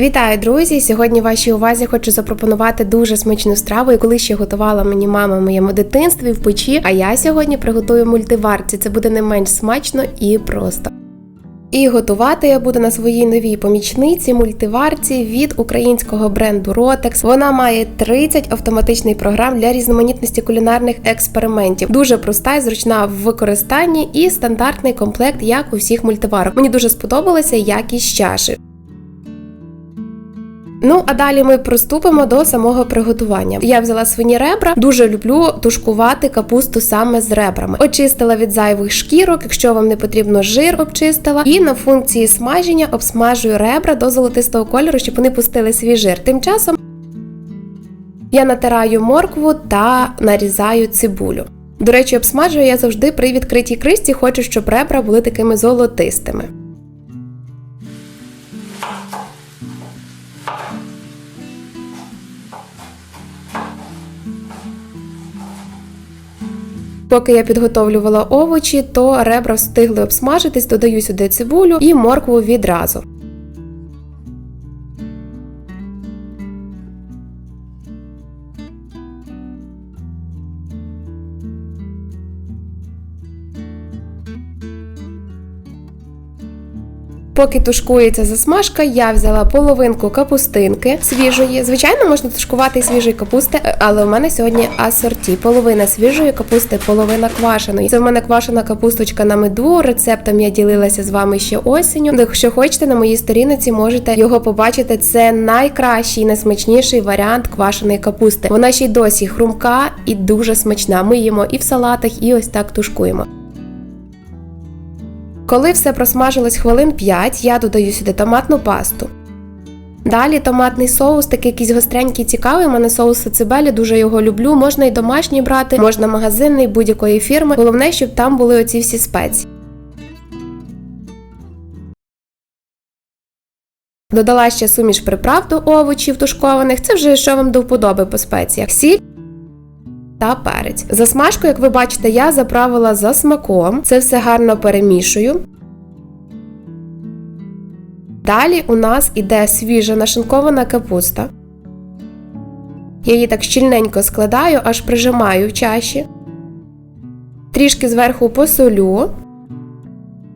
Вітаю, друзі! Сьогодні вашій увазі хочу запропонувати дуже смачну страву, яку ще готувала мені мама в моєму дитинстві в печі. А я сьогодні приготую мультиварці. Це буде не менш смачно і просто. І готувати я буду на своїй новій помічниці мультиварці від українського бренду Rotex. Вона має 30 автоматичних програм для різноманітності кулінарних експериментів. Дуже проста і зручна в використанні і стандартний комплект, як у всіх мультиварок. Мені дуже сподобалася якість чаші. Ну, а далі ми приступимо до самого приготування. Я взяла свині ребра, дуже люблю тушкувати капусту саме з ребрами. Очистила від зайвих шкірок, якщо вам не потрібно жир, обчистила. І на функції смаження обсмажую ребра до золотистого кольору, щоб вони пустили свій жир. Тим часом я натираю моркву та нарізаю цибулю. До речі, обсмажую я завжди при відкритій кристі, хочу, щоб ребра були такими золотистими. Поки я підготовлювала овочі, то ребра встигли обсмажитись, додаю сюди цибулю і моркву відразу. Поки тушкується засмажка, я взяла половинку капустинки свіжої. Звичайно, можна тушкувати свіжої капусти, але у мене сьогодні асорті. Половина свіжої капусти, половина квашеної. Це в мене квашена капусточка на меду. Рецептом я ділилася з вами ще осінню. Якщо хочете, на моїй сторінці можете його побачити. Це найкращий, найсмачніший варіант квашеної капусти. Вона ще й досі хрумка і дуже смачна. Ми їмо і в салатах, і ось так тушкуємо. Коли все просмажилось хвилин 5, я додаю сюди томатну пасту. Далі томатний соус, такий якийсь гостренький, цікавий. У мене соус сацибелі, дуже його люблю. Можна і домашній брати, можна магазинний будь-якої фірми. Головне, щоб там були оці всі спеції. Додала ще суміш приправ до овочів тушкованих. Це вже що вам до вподоби по спеціях. Сіль та перець. Засмажку, як ви бачите, я заправила за смаком. Це все гарно перемішую. Далі у нас іде свіжа нашинкована капуста. Я її так щільненько складаю, аж прижимаю в чаші. Трішки зверху посолю.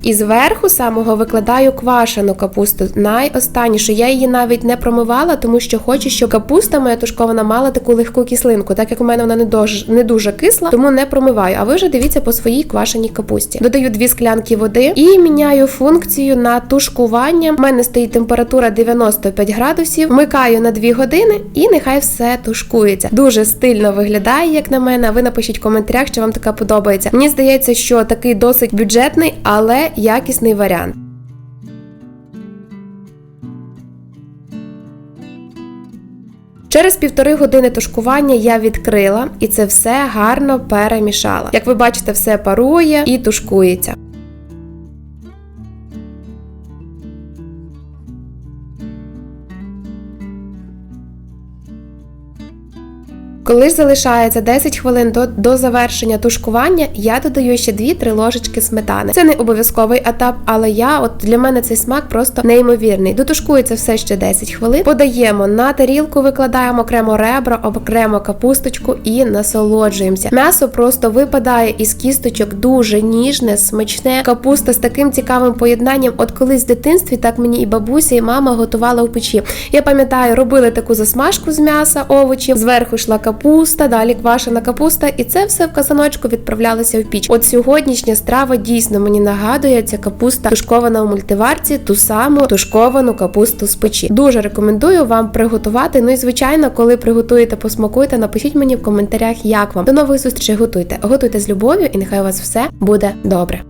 І зверху самого викладаю квашену капусту. Найостанніше. Я її навіть не промивала, тому що хочу, щоб капуста моя тушкована мала таку легку кислинку. Так як у мене вона не дуже, не дуже кисла, тому не промиваю. А ви вже дивіться по своїй квашеній капусті. Додаю дві склянки води і міняю функцію на тушкування. У мене стоїть температура 95 градусів. Вмикаю на 2 години і нехай все тушкується. Дуже стильно виглядає, як на мене. Ви напишіть в коментарях, що вам така подобається. Мені здається, що такий досить бюджетний, але якісний варіант. Через півтори години тушкування я відкрила і це все гарно перемішала. Як ви бачите, все парує і тушкується. Коли ж залишається 10 хвилин до, до завершення тушкування, я додаю ще 2-3 ложечки сметани. Це не обов'язковий етап, але я от для мене цей смак просто неймовірний. Дотушкується все ще 10 хвилин. Подаємо на тарілку, викладаємо окремо ребра, окремо капусточку і насолоджуємося. М'ясо просто випадає із кісточок дуже ніжне, смачне. Капуста з таким цікавим поєднанням. От колись в дитинстві так мені і бабуся, і мама готувала у печі. Я пам'ятаю, робили таку засмажку з м'яса, овочів, зверху йшла капуста капуста, далі квашена капуста, і це все в казаночку відправлялося в піч. От сьогоднішня страва дійсно мені нагадує ця капуста тушкована у мультиварці, ту саму тушковану капусту з печі. Дуже рекомендую вам приготувати. Ну і звичайно, коли приготуєте, посмакуєте, напишіть мені в коментарях, як вам. До нових зустрічей готуйте. Готуйте з любов'ю, і нехай у вас все буде добре.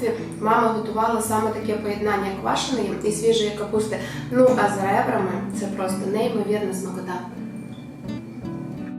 Дитинстві мама готувала саме таке поєднання квашеної і свіжої капусти. Ну а з ребрами це просто неймовірна смакота.